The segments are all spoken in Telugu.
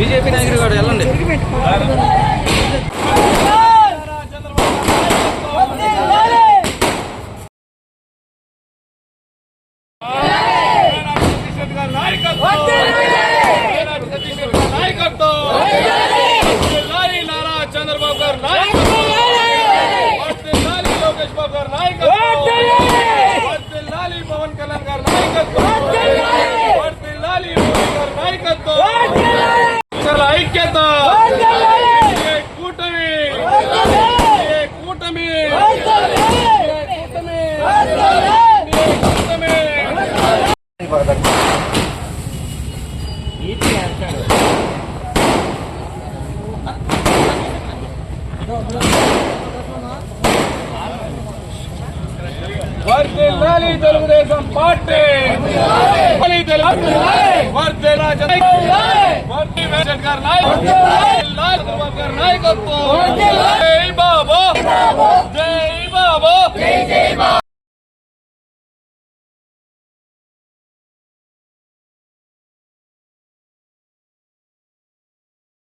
బీజేపీ నాయకుడు కూడా వెళ్ళండి చంద్రబాబు గారు లోకేష్ బాబు గారు నాయకత్వం పవన్ కళ్యాణ్ గారు నాయకత్వం గారు నాయకత్వం బలి తెలుగుదేశం పార్టీ బలి తెలుగు వర్ధేలా వర్ధి వెంకట్ గారి నాయకత్వం నాయకత్వం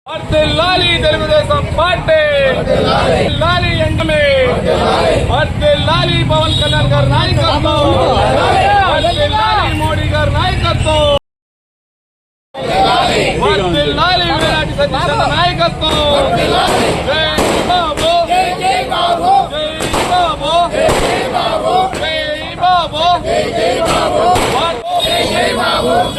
లాలి తెలుగుదేశం పార్టీ లాలి ఎండమే లాలి పవన్ కళ్యాణ్ గారి నాయకత్వం లాలి మోడీ గారి నాయకత్వం లాలి వీరాటి సత్యనారాయణ నాయకత్వం జై బాబు జై బాబు జై బాబు జై బాబు జై బాబు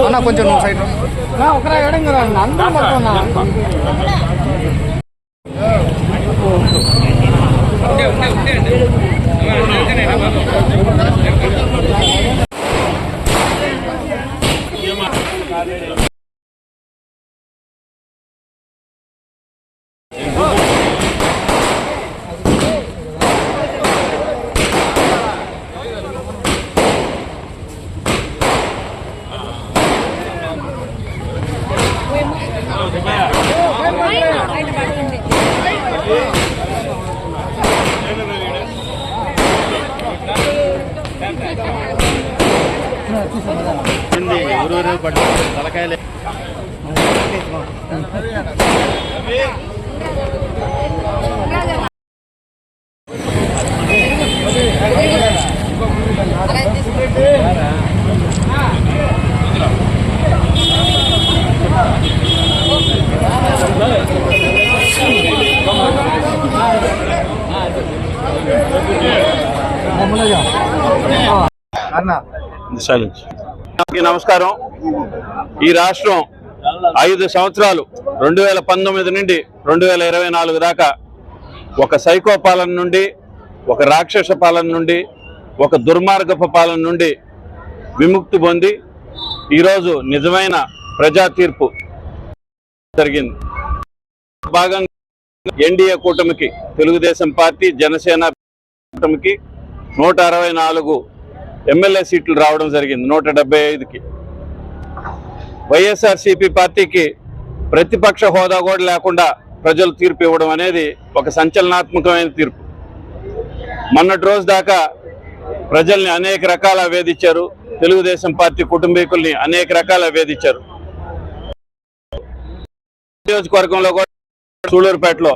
అన్న కొంచెం నువ్వు సైడ్ ఒకరా ఏడం కదా అందరం పడుతున్నా ఉండే ఉండే ఉండే ఊరూరు పట్టు తలకాయలే silence. నమస్కారం. ఈ రాష్ట్రం ఐదు సంవత్సరాలు రెండు వేల పంతొమ్మిది నుండి రెండు వేల ఇరవై నాలుగు దాకా ఒక సైకో పాలన నుండి ఒక రాక్షస పాలన నుండి ఒక దుర్మార్గపు పాలన నుండి విముక్తి పొంది ఈరోజు నిజమైన ప్రజా తీర్పు జరిగింది. భాగంగా ఎన్డీఏ కూటమికి తెలుగుదేశం పార్టీ జనసేన కూటమికి నూట అరవై నాలుగు ఎమ్మెల్యే సీట్లు రావడం జరిగింది నూట డెబ్బై ఐదుకి. వైఎస్ఆర్సీపీ పార్టీకి ప్రతిపక్ష హోదా కూడా లేకుండా ప్రజలు తీర్పు ఇవ్వడం అనేది ఒక సంచలనాత్మకమైన తీర్పు. మొన్నటి రోజు దాకా ప్రజల్ని అనేక రకాల వేధించారు. తెలుగుదేశం పార్టీ కుటుంబీకుల్ని అనేక రకాల వేధించారు. నియోజకవర్గంలో కూడా సూళూరుపేటలో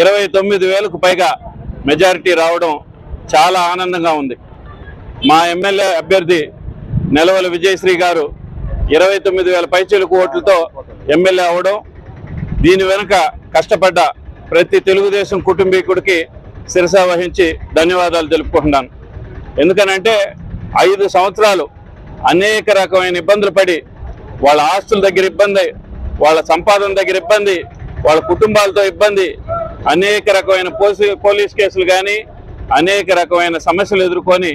ఇరవై తొమ్మిది వేలకు పైగా మెజారిటీ రావడం చాలా ఆనందంగా ఉంది. మా ఎమ్మెల్యే అభ్యర్థి నెలవల విజయశ్రీ గారు ఇరవై తొమ్మిది వేల పైచీలకు ఓట్లతో ఎమ్మెల్యే అవడం దీని వెనుక కష్టపడ్డ ప్రతి తెలుగుదేశం కుటుంబీకుడికి శిరస వహించి ధన్యవాదాలు తెలుపుకుంటున్నాను. ఎందుకనంటే ఐదు సంవత్సరాలు అనేక రకమైన ఇబ్బందులు పడి వాళ్ళ ఆస్తుల దగ్గర ఇబ్బంది వాళ్ళ సంపాదన దగ్గర ఇబ్బంది వాళ్ళ కుటుంబాలతో ఇబ్బంది అనేక రకమైన పోసి పోలీస్ కేసులు కానీ అనేక రకమైన సమస్యలు ఎదుర్కొని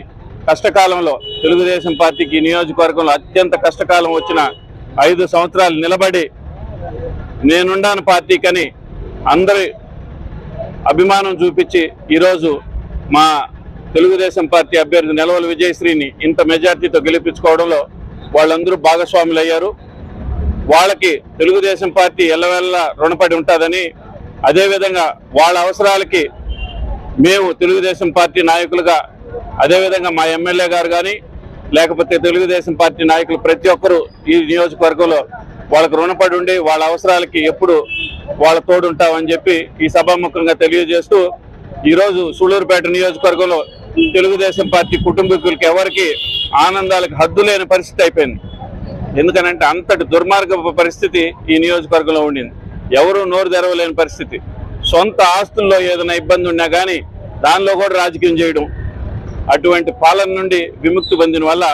కష్టకాలంలో తెలుగుదేశం పార్టీకి నియోజకవర్గంలో అత్యంత కష్టకాలం వచ్చిన ఐదు సంవత్సరాలు నిలబడి నేనుండాను పార్టీకని అందరి అభిమానం చూపించి ఈరోజు మా తెలుగుదేశం పార్టీ అభ్యర్థి నెలవల విజయశ్రీని ఇంత మెజార్టీతో గెలిపించుకోవడంలో వాళ్ళందరూ భాగస్వాములు అయ్యారు వాళ్ళకి తెలుగుదేశం పార్టీ ఎల్లవెల్ల రుణపడి ఉంటుందని అదేవిధంగా వాళ్ళ అవసరాలకి మేము తెలుగుదేశం పార్టీ నాయకులుగా అదేవిధంగా మా ఎమ్మెల్యే గారు కానీ లేకపోతే తెలుగుదేశం పార్టీ నాయకులు ప్రతి ఒక్కరూ ఈ నియోజకవర్గంలో వాళ్ళకు రుణపడి ఉండి వాళ్ళ అవసరాలకి ఎప్పుడు వాళ్ళ తోడుంటామని చెప్పి ఈ సభాముఖంగా తెలియజేస్తూ ఈరోజు సూళూరుపేట నియోజకవర్గంలో తెలుగుదేశం పార్టీ కుటుంబీకులకి ఎవరికి ఆనందాలకు హద్దు లేని పరిస్థితి అయిపోయింది. ఎందుకనంటే అంతటి దుర్మార్గ పరిస్థితి ఈ నియోజకవర్గంలో ఉండింది. ఎవరూ నోరు తెరవలేని పరిస్థితి. సొంత ఆస్తుల్లో ఏదైనా ఇబ్బంది ఉన్నా కానీ దానిలో కూడా రాజకీయం చేయడం అటువంటి పాలన నుండి విముక్తి పొందిన వల్ల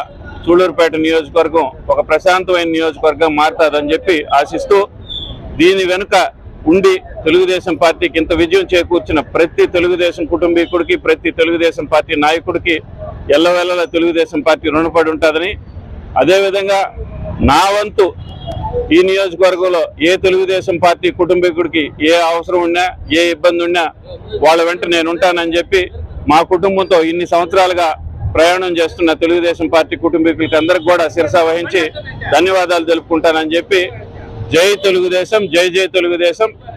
సూళ్ళూరుపేట నియోజకవర్గం ఒక ప్రశాంతమైన నియోజకవర్గం మారుతుందని చెప్పి ఆశిస్తూ దీని వెనుక ఉండి తెలుగుదేశం పార్టీకి ఇంత విజయం చేకూర్చిన ప్రతి తెలుగుదేశం కుటుంబీకుడికి ప్రతి తెలుగుదేశం పార్టీ నాయకుడికి ఎల్లవెల్లలా తెలుగుదేశం పార్టీ రుణపడి ఉంటుందని. అదేవిధంగా నా వంతు ఈ నియోజకవర్గంలో ఏ తెలుగుదేశం పార్టీ కుటుంబీకుడికి ఏ అవసరం ఉన్నా ఏ ఇబ్బంది ఉన్నా వాళ్ళ వెంట నేను ఉంటానని చెప్పి మా కుటుంబంతో ఇన్ని సంవత్సరాలుగా ప్రయాణం చేస్తున్న తెలుగుదేశం పార్టీ కుటుంబీకులకి అందరికి కూడా శిరస వహించి ధన్యవాదాలు తెలుపుకుంటానని చెప్పి జై తెలుగుదేశం జై జై తెలుగుదేశం.